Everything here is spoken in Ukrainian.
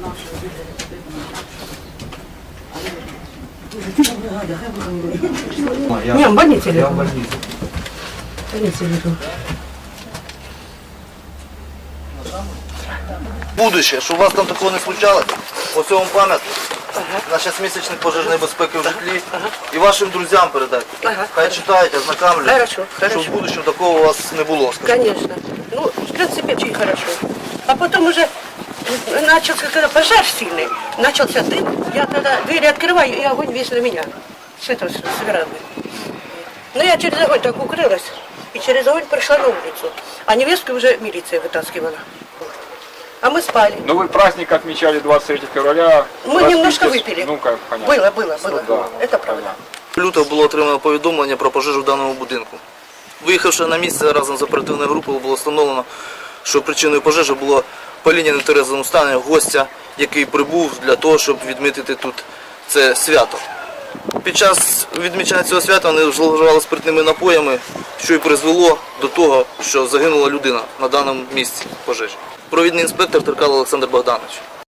нашого вибору потрібно Не, в больнице Я в лежу. больнице. В больнице лежу. Будуще, щоб у вас там такого не случалось, по цьому пам'ять на 6 місячних пожежної безпеки в житлі і вашим друзям передайте. Хай читаєте, ознакомлюють, Хорошо, щоб в хорошо. будущем такого у вас не було. скажімо. Конечно. Ну, в принципе, очень хорошо. А потім уже начался, когда пожар сильный, начался дым, я тогда двери открываю, и огонь весь на меня. С этого, с с веранды. Но я через огонь так укрылась, и через огонь пришла на улицу. А невестку уже милиция вытаскивала. А мы спали. Ну вы праздник отмечали 23 февраля. Мы Распитесь- немножко выпили. Ну как, понятно. Было, было, было. Да, Это правда. Лютого було отримано повідомлення про пожежу в даному будинку. Виїхавши на місце разом з оперативною групою, було встановлено, що причиною пожежі було паління на нетверезому стані гостя, який прибув для того, щоб відмітити тут це свято. Під час відмічання цього свята вони зловживали спиртними напоями, що і призвело до того, що загинула людина на даному місці пожежі. Провідний інспектор Теркал Олександр Богданович.